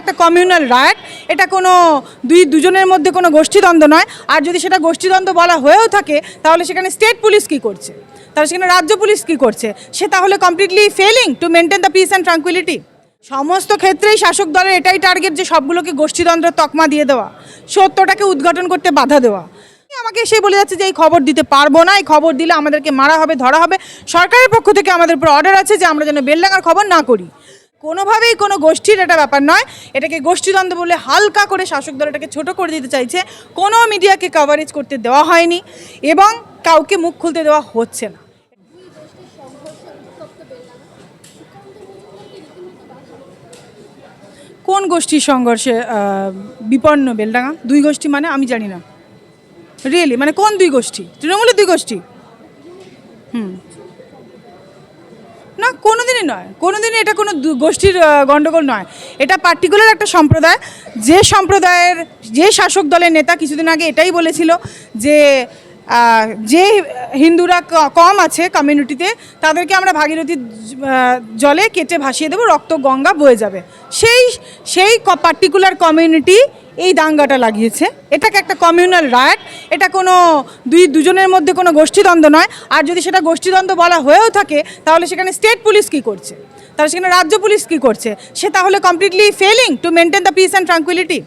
একটা communal riot এটা কোনো দুই, দুজনের মধ্যে কোনো গোষ্ঠীদ্বন্দ্ব নয়। আর যদি সেটা গোষ্ঠীদ্বন্দ্ব বলা হয়েও থাকে, তাহলে সেখানে স্টেট পুলিশ কি করছে? তাহলে সেখানে রাজ্য পুলিশ কি করছে? সে তাহলে completely failing to maintain the peace and tranquility সমস্ত ক্ষেত্রেই শাসক দলের এটাই টার্গেট যে সবগুলোকে গোষ্ঠীদ্বন্দ্বের তকমা দিয়ে দেওয়া, সত্যটাকে উদ্ঘাটন করতে বাধা দেওয়া। আমাকে এসে বলে যাচ্ছে যে এই খবর দিতে পারব না, এই খবর দিলে আমাদেরকে মারা হবে, ধরা হবে। সরকারের পক্ষ থেকে আমাদের উপর অর্ডার আছে যে আমরা যেন বেলডাঙ্গার খবর না করি। কোনোভাবেই কোনো গোষ্ঠীর এটা ব্যাপার নয়। এটাকে গোষ্ঠীদ্বন্দ্ব বলে হালকা করে শাসক দল এটাকে ছোট করে দিতে চাইছে। কোনো মিডিয়াকে কভারেজ করতে দেওয়া হয়নি এবং কাউকে মুখ খুলতে দেওয়া হচ্ছে না। কোন গোষ্ঠীর সংঘর্ষে বিপন্ন বেলডাঙ্গা? দুই গোষ্ঠী মানে? আমি জানি না। রিয়েলি মানে কোন দুই গোষ্ঠী? তৃণমূলের দুই গোষ্ঠী? হুম। না, কোনোদিনই নয়। কোনোদিনই এটা কোনো গোষ্ঠীর গণ্ডগোল নয়। এটা পার্টিকুলার একটা সম্প্রদায়। যে সম্প্রদায়ের, যে শাসক দলের নেতা কিছুদিন আগে এটাই বলেছিল যে যে হিন্দুরা কম আছে কমিউনিটিতে তাদেরকে আমরা ভাগীরথী জলে কেটে ভাসিয়ে দেবো, রক্ত, গঙ্গা বয়ে যাবে। সেই সেই পার্টিকুলার কমিউনিটি এই দাঙ্গাটা লাগিয়েছে। এটাকে একটা কমিউনাল রায়ট এটা কোনো দুই, দুজনের মধ্যে কোনো গোষ্ঠীদ্বন্দ্ব নয়। আর যদি সেটা গোষ্ঠীদ্বন্দ্ব বলা হয়েও থাকে, তাহলে সেখানে স্টেট পুলিশ কি করছে? তাহলে সেখানে রাজ্য পুলিশ কি করছে? সে তাহলে completely failing to maintain the peace and tranquility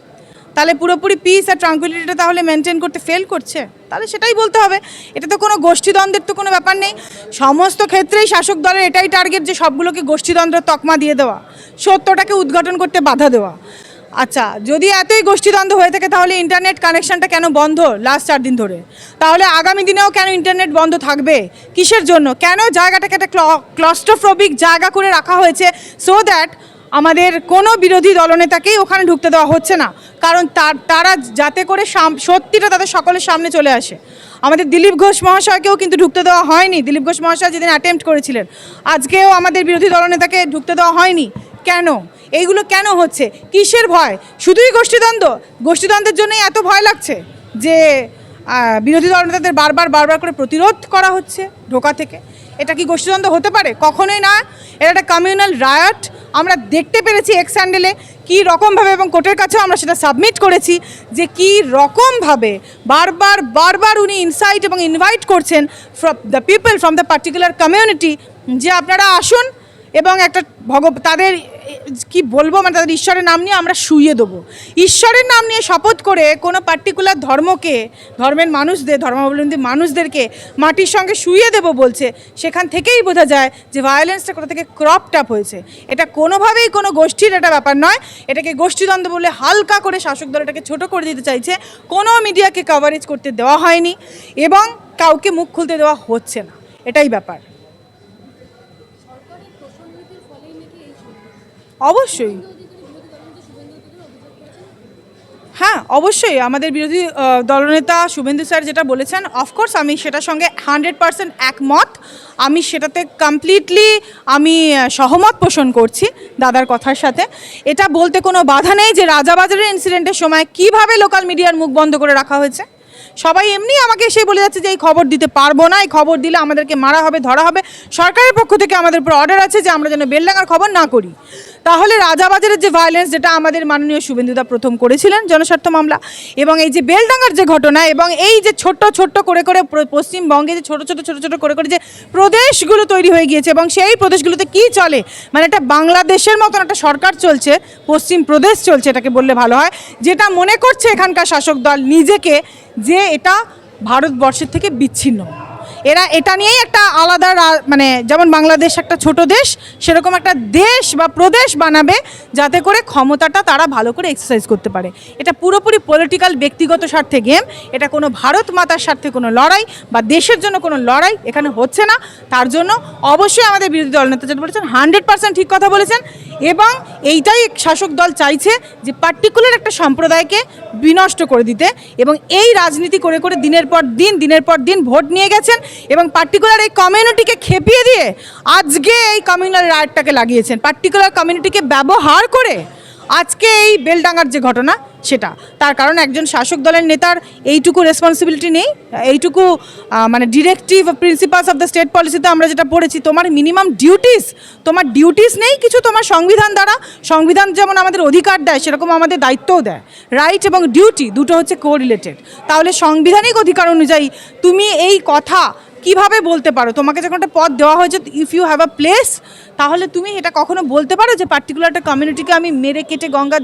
তাহলে পুরোপুরি পিস আর ট্রাঙ্কুইলিটিটা তাহলে মেনটেন করতে ফেল করছে? তাহলে সেটাই বলতে হবে। এটা তো কোনো গোষ্ঠীদ্বন্দ্বের তো কোনো ব্যাপার নেই। সমস্ত ক্ষেত্রেই শাসক দলের এটাই টার্গেট যে সবগুলোকে গোষ্ঠীদ্বন্দ্বের তকমা দিয়ে দেওয়া, সত্যটাকে উদ্ঘাটন করতে বাধা দেওয়া। আচ্ছা যদি এতই গোষ্ঠীদ্বন্দ্ব হয়ে থাকে তাহলে ইন্টারনেট কানেকশনটা কেন বন্ধ লাস্ট চার দিন ধরে? তাহলে আগামী দিনেও কেন ইন্টারনেট বন্ধ থাকবে? কিসের জন্য? কেন জায়গাটাকে একটা ক্লস্ট্রোফোবিক জায়গা করে রাখা হয়েছে সো দ্যাট আমাদের কোনো বিরোধী দলনেতাকেই ওখানে ঢুকতে দেওয়া হচ্ছে না? কারণ তার, তারা যাতে করে সত্যিটা তাদের সকলের সামনে চলে আসে। আমাদের দিলীপ ঘোষ মহাশয়কেও কিন্তু ঢুকতে দেওয়া হয়নি। দিলীপ ঘোষ মহাশয় যেদিন অ্যাটেম্প্ট করেছিলেন, আজকেও আমাদের বিরোধী দলনেতাকে ঢুকতে দেওয়া হয়নি। কেন? এইগুলো কেন হচ্ছে? কিসের ভয়? শুধুই গোষ্ঠীদ্বন্দ্ব? গোষ্ঠীদ্বন্দ্বের জন্যই এত ভয় লাগছে যে বিরোধী দলনেতাদের বারবার বারবার করে প্রতিরোধ করা হচ্ছে ঢোকা থেকে? এটা কি গোষ্ঠীদ্বন্দ্ব হতে পারে? কখনোই না। এটা একটা কমিউনাল রায়ট আমরা দেখতে পেরেছি এক্স হ্যান্ডেলে কী রকমভাবে এবং কোর্টের কাছেও আমরা সেটা সাবমিট করেছি যে, কী রকমভাবে বারবার বারবার উনি ইনসাইট এবং ইনভাইট করছেন from the people from the particular community যে, আপনারা আসুন এবং একটা ভগ তাদের, কি বলব মানে তাদের ঈশ্বরের নাম নিয়ে আমরা শুইয়ে দেবো। ঈশ্বরের নাম নিয়ে শপথ করে কোনো পার্টিকুলার ধর্মকে, ধর্মের মানুষদের, ধর্মাবলম্বী মানুষদেরকে মাটির সঙ্গে শুইয়ে দেবো বলছে, সেখান থেকেই বোঝা যায় যে ভায়োলেন্সটা কোথা থেকে ক্রপড আপ হয়েছে। এটা কোনোভাবেই কোনো গোষ্ঠীর একটা ব্যাপার নয়, এটাকে গোষ্ঠীদ্বন্দ্ব বলে হালকা করে শাসক দল এটাকে ছোটো করে দিতে চাইছে, কোনো মিডিয়াকে কভারেজ করতে দেওয়া হয়নি এবং কাউকে মুখ খুলতে দেওয়া হচ্ছে না। এটাই ব্যাপার। অবশ্যই। হ্যাঁ অবশ্যই। আমাদের বিরোধী দলনেতা শুভেন্দু স্যার যেটা বলেছেন অফকোর্স আমি সেটার সঙ্গে হান্ড্রেড পারসেন্ট একমত। আমি সেটাতে কমপ্লিটলি আমি সহমত পোষণ করছি দাদার কথার সাথে। এটা বলতে কোনো বাধা নেই যে রাজাবাজারের ইনসিডেন্টের সময় কীভাবে লোকাল মিডিয়ার মুখ বন্ধ করে রাখা হয়েছে। সবাই এমনি আমাকে এসে বলে যাচ্ছে যে, এই খবর দিতে পারব না, এই খবর দিলে আমাদেরকে মারা হবে, ধরা হবে। সরকারের পক্ষ থেকে আমাদের উপর অর্ডার আছে যে আমরা যেন বেলডাঙ্গার খবর না করি। তাহলে রাজাবাজারের যে ভায়োলেন্স যেটা আমাদের মাননীয় শুভেন্দুদা প্রথম করেছিলেন, জনস্বার্থ মামলা, এবং এই যে বেলডাঙ্গার যে ঘটনা, এবং এই যে ছোট্ট ছোট্ট করে করে পশ্চিমবঙ্গে যে ছোট ছোট ছোট ছোট করে করে যে প্রদেশগুলো তৈরি হয়ে গিয়েছে, এবং সেই প্রদেশগুলোতে কি চলে? মানে একটা বাংলাদেশের মতন একটা সরকার চলছে, পশ্চিম প্রদেশ চলছে এটাকে বললে ভালো হয়, যেটা মনে করছে এখানকার শাসক দল নিজেকে যে এটা ভারতবর্ষের থেকে বিচ্ছিন্ন। এরা এটা নিয়েই একটা আলাদা মানে যেমন বাংলাদেশ একটা ছোট দেশ, সেরকম একটা দেশ বা প্রদেশ বানাবে যাতে করে ক্ষমতাটা তারা ভালো করে এক্সারসাইজ করতে পারে। এটা পুরোপুরি পলিটিক্যাল ব্যক্তিগত স্বার্থে গেম এটা কোনো ভারত মাতার স্বার্থে কোনো লড়াই বা দেশের জন্য কোনো লড়াই এখানে হচ্ছে না। তার জন্য অবশ্যই আমাদের বিরোধী দলনেতা যেটা বলেছেন হান্ড্রেড পার্সেন্ট ঠিক কথা বলেছেন এবং এইটাই শাসক দল চাইছে যে পার্টিকুলার একটা সম্প্রদায়কে বিনষ্ট করে দিতে এবং এই রাজনীতি করে করে দিনের পর দিন, দিনের পর দিন ভোট নিয়ে গেছেন। এবং পার্টিকুলার এই কমিউনিটিকে খেপিয়ে দিয়ে আজকে এই কমিউনাল রায়টটাকে লাগিয়েছেন। পার্টিকুলার কমিউনিটিকে ব্যবহার করে আজকে এই বেলডাঙ্গার যে ঘটনা, সেটা। তার কারণ একজন শাসক দলের নেতার এইটুকু রেসপন্সিবিলিটি নেই, এইটুকু মানে directive principles of the state পলিসিতে আমরা যেটা পড়েছি, তোমার মিনিমাম ডিউটিস তোমার ডিউটিস নেই কিছু তোমার সংবিধান দ্বারা। সংবিধান যেমন আমাদের অধিকার দেয়, সেরকম আমাদের দায়িত্বও দেয়। রাইট এবং ডিউটি দুটো হচ্ছে কো রিলেটেড তাহলে সাংবিধানিক অধিকার অনুযায়ী তুমি এই কথা কীভাবে বলতে পারো? তোমাকে যখন একটা পদ দেওয়া হয়েছে if you have a place তাহলে তুমি এটা কখনো বলতে পারো যে পার্টিকুলার একটা কমিউনিটিকে আমি মেরে কেটে গঙ্গা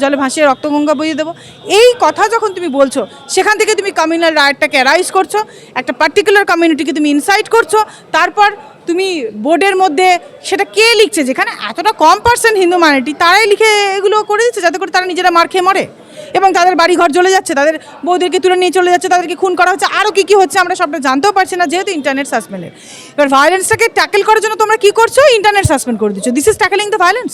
জলে ভাসিয়ে রক্তগঙ্গা বইয়ে দেবো? এই কথা যখন তুমি বলছো, সেখান থেকে তুমি কমিউনাল রায়টাকে অ্যারাইজ করছ, একটা পার্টিকুলার কমিউনিটিকে তুমি ইনসাইট করছ, তারপর তুমি বোর্ডের মধ্যে সেটা কে লিখছে? যেখানে এতটা কম পার্সেন্ট হিন্দু মাইনরিটি তারাই লিখে এগুলো করে দিচ্ছে যাতে করে তারা নিজেরা মার খেয়ে মরে। এবং তাদের বাড়ি ঘর চলে যাচ্ছে, তাদের বৌদেরকে তুলে নিয়ে চলে যাচ্ছে, তাদেরকে খুন করা হচ্ছে। আরও কী কী হচ্ছে আমরা সবটা জানতেও পারছি না, যেহেতু ইন্টারনেট সাসপেন্ডেড এবার ভায়োলেন্সটাকে ট্যাকেল করার জন্য তোমরা কী করছ? ইন্টারনেট সাসপেন্ড করে দিচ্ছ। This is tackling the violence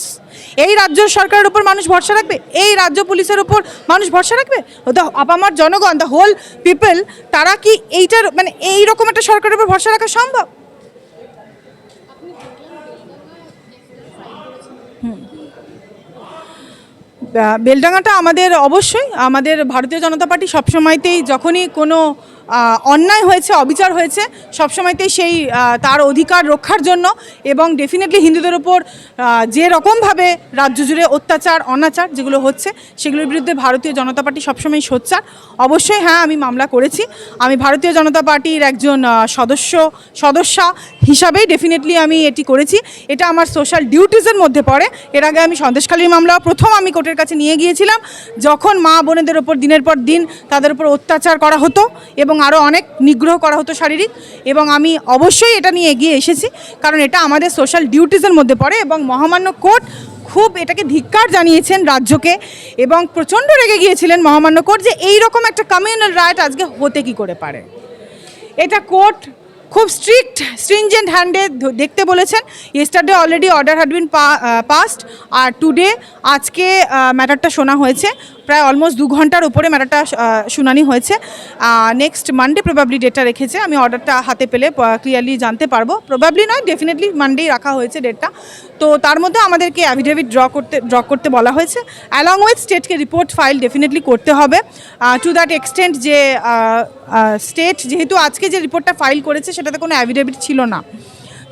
এই রাজ্য সরকারের উপর মানুষ ভরসা রাখবে? এই রাজ্য পুলিশের উপর মানুষ ভরসা রাখবে? দ্য আপামার জনগণ দ্য হোল পিপল তারা কি এইটার মানে এই রকম একটা সরকারের উপর ভরসা রাখা সম্ভব? আহ, বেলডাঙ্গাটা আমাদের অবশ্যই আমাদের ভারতীয় জনতা পার্টি সবসময়তেই যখনই কোনো অন্যায় হয়েছে, অবিচার হয়েছে, সবসময়তেই সেই তার অধিকার রক্ষার জন্য এবং ডেফিনেটলি হিন্দুদের ওপর যে রকমভাবে রাজ্য জুড়ে অত্যাচার, অনাচার যেগুলো হচ্ছে, সেগুলোর বিরুদ্ধে ভারতীয় জনতা পার্টি সবসময় সোচ্চার। অবশ্যই হ্যাঁ আমি মামলা করেছি। আমি ভারতীয় জনতা পার্টির একজন সদস্য, সদস্যা হিসাবেই ডেফিনেটলি আমি এটি করেছি। এটা আমার সোশ্যাল ডিউটিসের মধ্যে পড়ে। এর আগে আমি সন্দেশখালীর মামলা প্রথম আমি কোর্টের কাছে নিয়ে গিয়েছিলাম। যখন মা বোনেদের ওপর দিনের পর দিন তাদের উপর অত্যাচার করা হতো এবং আরও অনেক নিগ্রহ করা হতো শারীরিক এবং আমি অবশ্যই এটা নিয়ে এগিয়ে এসেছি, কারণ এটা আমাদের সোশ্যাল ডিউটিসের মধ্যে পড়ে এবং মহামান্য কোর্ট খুব এটাকে ধিক্কার জানিয়েছেন রাজ্যকে এবং প্রচণ্ড রেগে গিয়েছিলেন মহামান্য কোর্ট যে এইরকম একটা কমিউনাল রাইট আজকে হতে কি করে পারে। এটা কোর্ট খুব স্ট্রিক্ট স্ট্রিনজেন্ট হ্যান্ডে দেখতে বলেছেন। Yesterday already order had been passed R today আজকে ম্যাটারটা শোনা হয়েছে। প্রায় অলমোস্ট দু ঘণ্টার উপরে ম্যাটারটা শুনানি হয়েছে। নেক্সট মানডে প্রবাবলি ডেটটা রেখেছে। আমি অর্ডারটা হাতে পেলে ক্লিয়ারলি জানতে পারব। প্রবাবলি নয় ডেফিনেটলি মানডেই রাখা হয়েছে ডেটটা তো তার মধ্যে আমাদেরকে অ্যাফিডেভিট ড্র করতে ড্র করতে বলা হয়েছে। অ্যালং উইথ স্টেটকে রিপোর্ট ফাইল ডেফিনেটলি করতে হবে। টু দ্যাট এক্সটেন্ট যে স্টেট যেহেতু আজকে যে রিপোর্টটা ফাইল করেছে সেটাতে কোনো অ্যাভিডেভিট ছিল না।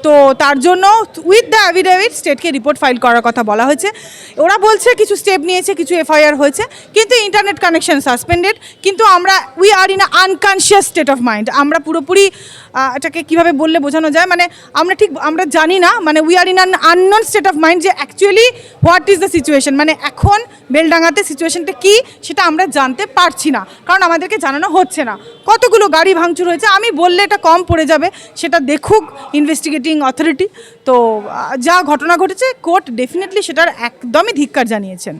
তো তার জন্য উইথ দ্য অ্যাফিডেভিট স্টেটকে রিপোর্ট ফাইল করার কথা বলা হয়েছে। ওরা বলছে কিছু স্টেপ নিয়েছে, কিছু এফআইআর হয়েছে, কিন্তু ইন্টারনেট কানেকশন সাসপেন্ডেড কিন্তু আমরা we are in unconscious state of mind আমরা পুরোপুরি এটাকে কীভাবে বললে বোঝানো যায়? মানে আমরা ঠিক, আমরা জানি না মানে we are in un unknown state of mind যে actually what is the situation মানে এখন বেলডাঙ্গাতে সিচুয়েশনটা কী, সেটা আমরা জানতে পারছি না। কারণ আমাদেরকে জানানো হচ্ছে না। কতগুলো গাড়ি ভাঙচুর হয়েছে? আমি বললে এটা কম পড়ে যাবে। সেটা দেখুক ইনভেস্টিগেটিং অথরিটি তো যা ঘটনা ঘটেছে কোর্ট ডেফিনেটলি সেটার একদমই ধিক্কার জানিয়েছেন।